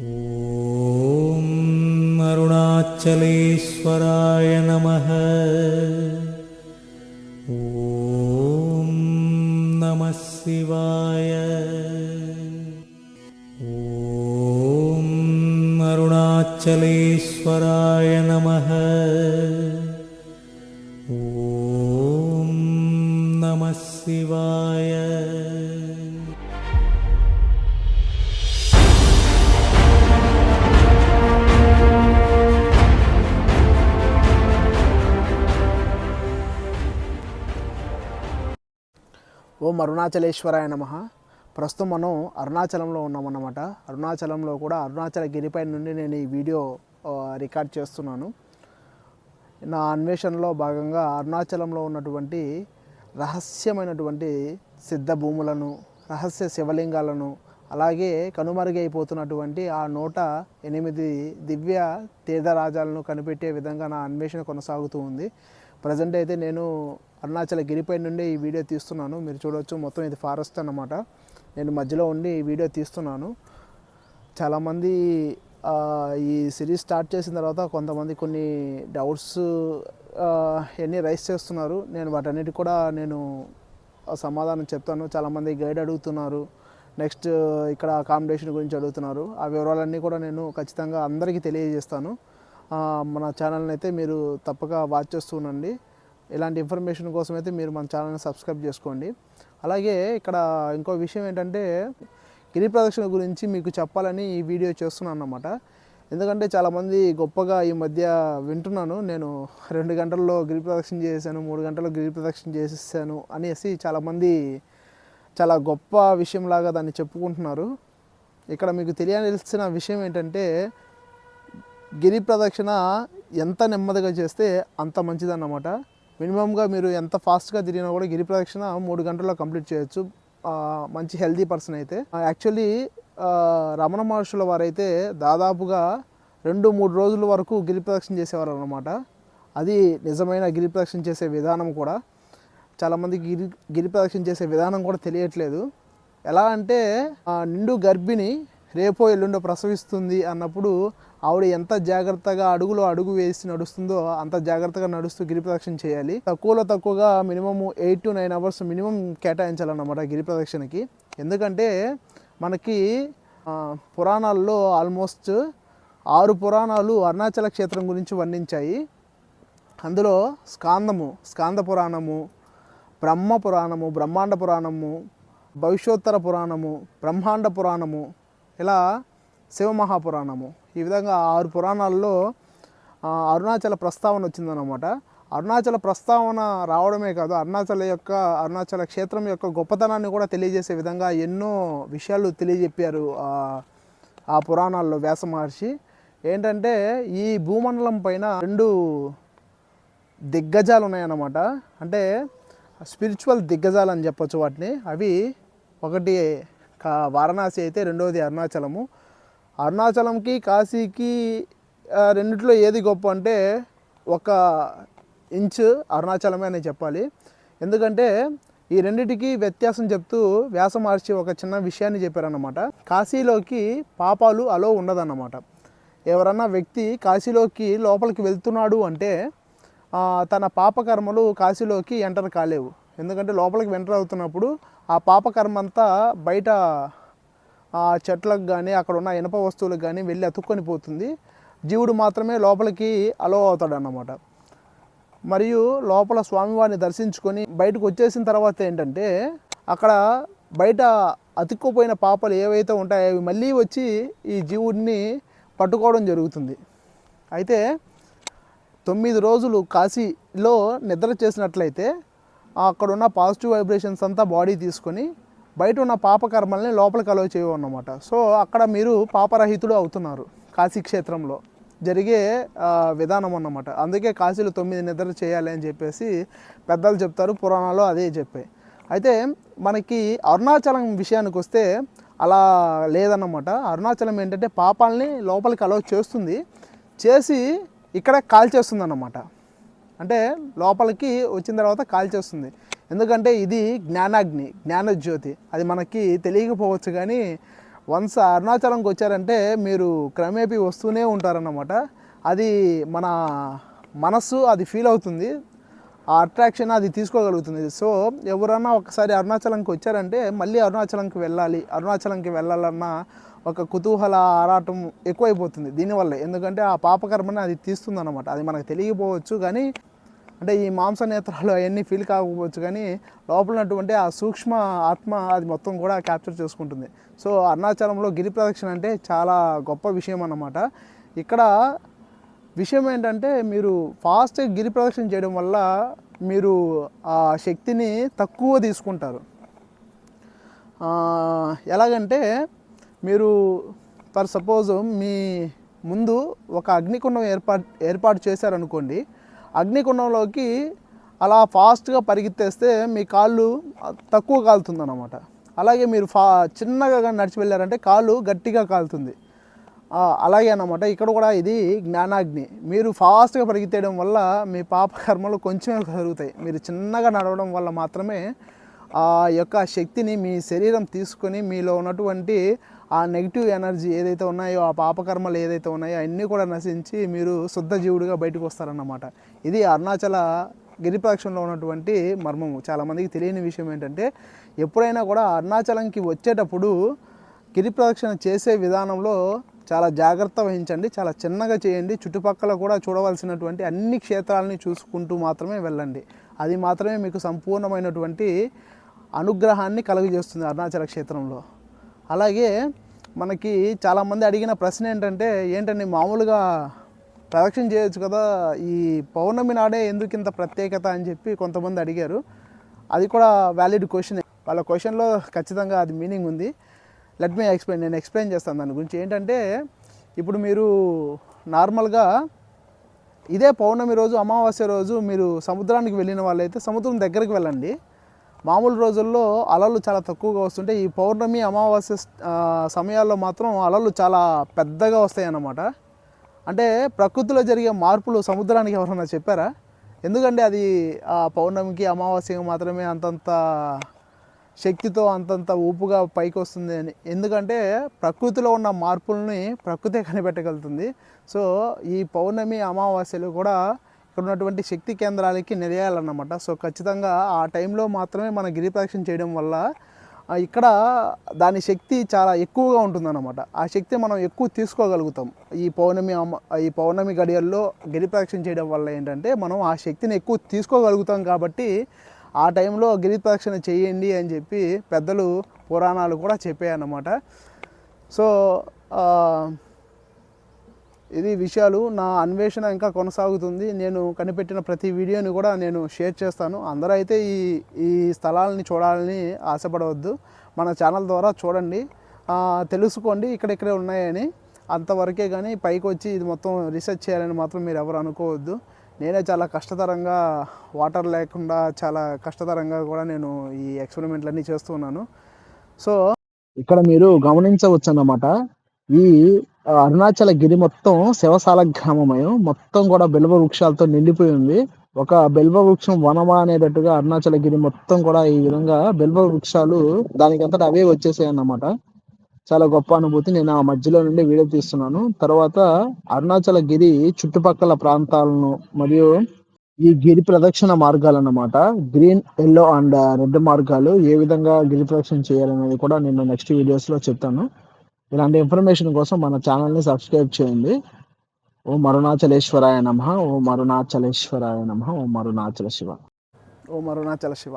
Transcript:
ॐ अरुणाचलेश्वराय नमः। ॐ नमः शिवाय। ॐ अरुणाचलेश्वराय नमः। ॐ नमः शिवाय ఓం అరుణాచలేశ్వరాయ నమ. ప్రస్తుతం మనం అరుణాచలంలో ఉన్నామన్నమాట. అరుణాచలంలో కూడా అరుణాచల గిరిపై నుండి నేను ఈ వీడియో రికార్డ్ చేస్తున్నాను. నా అన్వేషణలో భాగంగా అరుణాచలంలో ఉన్నటువంటి రహస్యమైనటువంటి సిద్ధ భూములను రహస్య శివలింగాలను అలాగే కనుమరుగైపోతున్నటువంటి ఆ నూట ఎనిమిది దివ్య తీర్థరాజాలను కనిపెట్టే విధంగా నా అన్వేషణ కొనసాగుతూ ఉంది. ప్రజెంట్ అయితే నేను అరుణాచల గిరిపై నుండి ఈ వీడియో తీస్తున్నాను. మీరు చూడవచ్చు మొత్తం ఇది ఫారెస్ట్ అన్నమాట. నేను మధ్యలో ఉండి ఈ వీడియో తీస్తున్నాను. చాలామంది ఈ సిరీస్ స్టార్ట్ చేసిన తర్వాత కొంతమంది కొన్ని డౌట్స్ ఎన్ని రైస్ చేస్తున్నారు నేను వాటన్నిటి కూడా నేను సమాధానం చెప్తాను. చాలామంది గైడ్ అడుగుతున్నారు. నెక్స్ట్ ఇక్కడ అకామిడేషన్ గురించి అడుగుతున్నారు. ఆ వివరాలన్నీ కూడా నేను ఖచ్చితంగా అందరికీ తెలియజేస్తాను. మన ఛానల్ని అయితే మీరు తప్పక వాచ్ చేస్తూ ఉండండి. ఇలాంటి ఇన్ఫర్మేషన్ కోసం అయితే మీరు మన ఛానల్ని సబ్స్క్రైబ్ చేసుకోండి. అలాగే ఇక్కడ ఇంకో విషయం ఏంటంటే గిరి ప్రదక్షిణ గురించి మీకు చెప్పాలని ఈ వీడియో చేస్తున్నాను అన్నమాట. ఎందుకంటే చాలామంది గొప్పగా ఈ మధ్య వింటున్నాను. నేను రెండు గంటల్లో గిరి ప్రదక్షిణ చేశాను మూడు గంటల్లో గిరి ప్రదక్షిణ చేసేసాను అనేసి చాలామంది చాలా గొప్ప విషయంలాగా దాన్ని చెప్పుకుంటున్నారు. ఇక్కడ మీకు తెలియాల్సిన విషయం ఏంటంటే గిరి ప్రదక్షిణ ఎంత నెమ్మదిగా చేస్తే అంత మంచిదన్నమాట. మినిమంగా మీరు ఎంత ఫాస్ట్గా తిరిగినా కూడా గిరి ప్రదక్షిణ మూడు గంటల్లో కంప్లీట్ చేయొచ్చు. మంచి హెల్దీ పర్సన్ అయితే. యాక్చువల్లీ రమణ మహర్షుల వారైతే దాదాపుగా రెండు మూడు రోజుల వరకు గిరి ప్రదక్షిణ చేసేవారు అనమాట అది నిజమైన గిరి ప్రదక్షిణ చేసే విధానం కూడా. చాలామంది గిరి గిరి ప్రదక్షిణ చేసే విధానం కూడా తెలియట్లేదు. ఎలా అంటే ఆ, నిండు గర్భిణి రేపో ఎల్లుండో ప్రసవిస్తుంది అన్నప్పుడు ఆవిడ ఎంత జాగ్రత్తగా అడుగులో అడుగు వేసి నడుస్తుందో అంత జాగ్రత్తగా నడుస్తూ గిరి ప్రదక్షిణ చేయాలి. తక్కువలో తక్కువగా minimum eight to nine hours minimum కేటాయించాలన్నమాట గిరి ప్రదక్షిణకి. ఎందుకంటే మనకి పురాణాల్లో ఆల్మోస్ట్ ఆరు పురాణాలు అరుణాచల క్షేత్రం గురించి వర్ణించాయి. అందులో స్కాందము స్కాంద పురాణము బ్రహ్మ పురాణము బ్రహ్మాండ పురాణము భవిష్యోత్తర పురాణము బ్రహ్మాండ పురాణము ఇలా శివమహాపురాణము. ఈ విధంగా ఆరు పురాణాల్లో అరుణాచల ప్రస్తావన వచ్చిందన్నమాట. అరుణాచల ప్రస్తావన రావడమే కాదు అరుణాచల యొక్క అరుణాచల క్షేత్రం యొక్క గొప్పతనాన్ని కూడా తెలియజేసే విధంగా ఎన్నో విషయాలు తెలియజెప్పారు ఆ, పురాణాల్లో వ్యాస మహర్షి. ఏంటంటే ఈ భూమండలం పైన రెండు దిగ్గజాలు ఉన్నాయన్నమాట. అంటే స్పిరిచువల్ దిగ్గజాలు అని చెప్పొచ్చు వాటిని. అవి ఒకటి వారణాసి అయితే రెండవది అరుణాచలము. అరుణాచలంకి కాశీకి రెండిట్లో ఏది గొప్ప అంటే ఒక ఇంచ్ అరుణాచలమే అని చెప్పాలి. ఎందుకంటే ఈ రెండిటికి వ్యత్యాసం చెప్తూ వ్యాస మహర్షి ఒక చిన్న విషయాన్ని చెప్పారన్నమాట. కాశీలోకి పాపాలు అలో ఉండదన్నమాట. ఎవరన్నా వ్యక్తి కాశీలోకి లోపలికి వెళ్తున్నాడు అంటే తన పాపకర్మలు కాశీలోకి ఎంటర్ కాలేవు. ఎందుకంటే లోపలికి ఎంటర్ అవుతున్నప్పుడు ఆ పాపకర్మ అంతా బయట ఆ చెట్లకు కానీ అక్కడ ఉన్న ఇనప వస్తువులకు కానీ వెళ్ళి అతుక్కొని పోతుంది. జీవుడు మాత్రమే లోపలికి అలో అవుతాడు అన్నమాట మరియు లోపల స్వామివారిని దర్శించుకొని బయటకు వచ్చేసిన తర్వాత ఏంటంటే అక్కడ బయట అతుక్కుపోయిన పాపలు ఏవైతే ఉంటాయో అవి మళ్ళీ వచ్చి ఈ జీవుడిని పట్టుకోవడం జరుగుతుంది. అయితే తొమ్మిది రోజులు కాశీలో నిద్ర చేసినట్లయితే అక్కడ ఉన్న పాజిటివ్ వైబ్రేషన్స్ అంతా బాడీ తీసుకొని బయట ఉన్న పాపకర్మల్ని లోపలికి చేయవు చేయవన్నమాట. సో అక్కడ మీరు పాపరహితుడు అవుతున్నారు కాశీ క్షేత్రంలో జరిగే విధానం అన్నమాట. అందుకే కాశీలో తొమ్మిది నిద్ర చేయాలి అని చెప్పేసి పెద్దలు చెప్తారు పురాణాలు అదే చెప్పాయి అయితే మనకి అరుణాచలం విషయానికి వస్తే అలా లేదన్నమాట. అరుణాచలం ఏంటంటే పాపాలని లోపలికి అలవ చేస్తుంది చేసి ఇక్కడ కాల్చేస్తుంది అన్నమాట అంటే లోపలికి వచ్చిన తర్వాత కాల్చేస్తుంది ఎందుకంటే ఇది జ్ఞానాగ్ని జ్ఞానజ్యోతి. అది మనకి తెలియకపోవచ్చు కానీ వన్స్ అరుణాచలంకి వచ్చారంటే మీరు క్రమేపీ వస్తూనే ఉంటారన్నమాట. అది మన మనస్సు అది ఫీల్ అవుతుంది. ఆ అట్రాక్షన్ అది తీసుకోగలుగుతుంది. సో ఎవరన్నా ఒకసారి అరుణాచలంకి వచ్చారంటే మళ్ళీ అరుణాచలంకి వెళ్ళాలి. అరుణాచలంకి వెళ్ళాలన్న ఒక కుతూహల ఆరాటం ఎక్కువైపోతుంది దీనివల్ల. ఎందుకంటే ఆ పాపకర్మని అది తీస్తుంది అనమాట అది మనకు తెలియకపోవచ్చు కానీ అంటే ఈ మాంస నేత్రాలు అవన్నీ ఫీల్ కాకపోవచ్చు కానీ లోపల ఉన్నటువంటి ఆ సూక్ష్మ ఆత్మ అది మొత్తం కూడా క్యాప్చర్ చేసుకుంటుంది. సో అరుణాచలంలో గిరి ప్రదక్షిణ అంటే చాలా గొప్ప విషయం అన్నమాట. ఇక్కడ విషయం ఏంటంటే మీరు ఫాస్ట్గా గిరి ప్రదక్షిణ చేయడం వల్ల మీరు ఆ శక్తిని తక్కువ తీసుకుంటారు. ఎలాగంటే మీరు ఫర్ సపోజ్ మీ ముందు ఒక అగ్నికుండం ఏర్పాటు ఏర్పాటు చేశారనుకోండి అగ్నికుండంలోకి అలా ఫాస్ట్గా పరిగెత్తేస్తే మీ కాళ్ళు తక్కువ కాలుతుందన్నమాట. అలాగే మీరు ఫా చిన్నగా నడిచి వెళ్ళారంటే కాళ్ళు గట్టిగా కాలుతుంది. అలాగే అన్నమాట. ఇక్కడ కూడా ఇది జ్ఞానాగ్ని. మీరు ఫాస్ట్గా పరిగెత్తేయడం వల్ల మీ పాప కర్మలు కొంచెమే కలుగుతాయి. మీరు చిన్నగా నడవడం వల్ల మాత్రమే ఆ యొక్క శక్తిని మీ శరీరం తీసుకొని మీలో ఉన్నటువంటి ఆ నెగిటివ్ ఎనర్జీ ఏదైతే ఉన్నాయో ఆ పాపకర్మలు ఏదైతే ఉన్నాయో అన్నీ కూడా నశించి మీరు శుద్ధ జీవుడిగా బయటకు వస్తారన్నమాట. ఇది అరుణాచల గిరిప్రక్షంలో ఉన్నటువంటి మర్మము. చాలామందికి తెలియని విషయం ఏంటంటే ఎప్పుడైనా కూడా అరుణాచలంకి వచ్చేటప్పుడు గిరిప్రదక్షిణ చేసే విధానంలో చాలా జాగ్రత్త వహించండి చాలా చిన్నగా చేయండి. చుట్టుపక్కల కూడా చూడవలసినటువంటి అన్ని క్షేత్రాలని చూసుకుంటూ మాత్రమే వెళ్ళండి. అది మాత్రమే మీకు సంపూర్ణమైనటువంటి అనుగ్రహాన్ని కలుగజేస్తుంది అరుణాచల క్షేత్రంలో. అలాగే మనకి చాలామంది అడిగిన ప్రశ్న ఏంటంటే ఏంటండి మామూలుగా ప్రదక్షిణ చేయొచ్చు కదా ఈ పౌర్ణమి నాడే ఎందుకు ఇంత ప్రత్యేకత అని చెప్పి కొంతమంది అడిగారు. అది కూడా వ్యాలిడ్ క్వశ్చన్ వాళ్ళ క్వశ్చన్లో ఖచ్చితంగా అది మీనింగ్ ఉంది. లెట్ మీ ఎక్స్ప్లెయిన్ నేను ఎక్స్ప్లెయిన్ చేస్తాను దాని గురించి. ఏంటంటే ఇప్పుడు మీరు నార్మల్గా ఇదే పౌర్ణమి రోజు అమావాస్య రోజు మీరు సముద్రానికి వెళ్ళిన వాళ్ళైతే సముద్రం దగ్గరికి వెళ్ళండి. మామూలు రోజుల్లో అలలు చాలా తక్కువగా వస్తుంటే ఈ పౌర్ణమి అమావాస్య సమయాల్లో మాత్రం అలలు చాలా పెద్దగా వస్తాయి అన్నమాట అంటే ప్రకృతిలో జరిగే మార్పులు సముద్రానికి ఎవరన్నా చెప్పారా? ఎందుకంటే అది ఆ పౌర్ణమికి అమావాస్యకి మాత్రమే అంతంత శక్తితో అంతంత ఊపుగా పైకి వస్తుంది అని. ఎందుకంటే ప్రకృతిలో ఉన్న మార్పుల్ని ప్రకృతే కనిపెట్టగలుగుతుంది. సో ఈ పౌర్ణమి అమావాస్యలు కూడా ఇక్కడ ఉన్నటువంటి శక్తి కేంద్రాలకి నిలయాలన్నమాట సో ఖచ్చితంగా ఆ టైంలో మాత్రమే మన గిరి ప్రదక్షిణ చేయడం వల్ల ఇక్కడ దాని శక్తి చాలా ఎక్కువగా ఉంటుందన్నమాట. ఆ శక్తి మనం ఎక్కువ తీసుకోగలుగుతాం. ఈ పౌర్ణమి అమ- ఈ పౌర్ణమి గడియల్లో గిరి ప్రదక్షిణ చేయడం వల్ల ఏంటంటే మనం ఆ శక్తిని ఎక్కువ తీసుకోగలుగుతాం కాబట్టి ఆ టైంలో గిరిప్రదక్షిణ చేయండి అని చెప్పి పెద్దలు పురాణాలు కూడా చెప్పాయన్నమాట. సో ఇది విషయాలు నా అన్వేషణ ఇంకా కొనసాగుతుంది. నేను కనిపెట్టిన ప్రతి వీడియోని కూడా నేను షేర్ చేస్తాను. అందరూ అయితే ఈ ఈ స్థలాలని చూడాలని ఆశపడవద్దు. మన ఛానల్ ద్వారా చూడండి. తెలుసుకోండి ఇక్కడిక్కడే ఉన్నాయని. అంతవరకే కానీ పైకి వచ్చి ఇది మొత్తం రీసెర్చ్ చేయాలని మాత్రం మీరు ఎవరు అనుకోవద్దు. నేనే చాలా కష్టతరంగా వాటర్ లేకుండా చాలా కష్టతరంగా కూడా నేను ఈ ఎక్స్పెరిమెంట్లన్నీ చేస్తున్నాను సో ఇక్కడ మీరు గమనించవచ్చు అన్నమాట ఈ అరుణాచల గిరి మొత్తం శివసాల గ్రామమయం. మొత్తం కూడా బెల్వ వృక్షాలతో నిండిపోయి ఉంది. ఒక బెల్వ వృక్షం వనమా అనేటట్టుగా అరుణాచల గిరి మొత్తం కూడా ఈ విధంగా బెల్వ వృక్షాలు దానికంతటా అవే వచ్చేసాయి అన్నమాట చాలా గొప్ప అనుభూతి. నేను ఆ మధ్యలో నుండి వీడియో తీస్తున్నాను. తర్వాత అరుణాచల గిరి చుట్టుపక్కల ప్రాంతాలను మరియు ఈ గిరి ప్రదక్షిణ మార్గాలు అన్నమాట గ్రీన్ ఎల్లో అండ్ రెడ్ మార్గాలు ఏ విధంగా గిరి ప్రదక్షిణ చేయాలనేది కూడా నేను నెక్స్ట్ వీడియోస్లో చెప్తాను. ఇలాంటి ఇన్ఫర్మేషన్ కోసం మన ఛానల్ని సబ్స్క్రైబ్ చేయండి. ఓం అరుణాచలేశ్వరాయ నమ. ఓం అరుణాచలేశ్వరాయ నమ. ఓం అరుణాచల శివ. ఓం అరుణాచల శివ.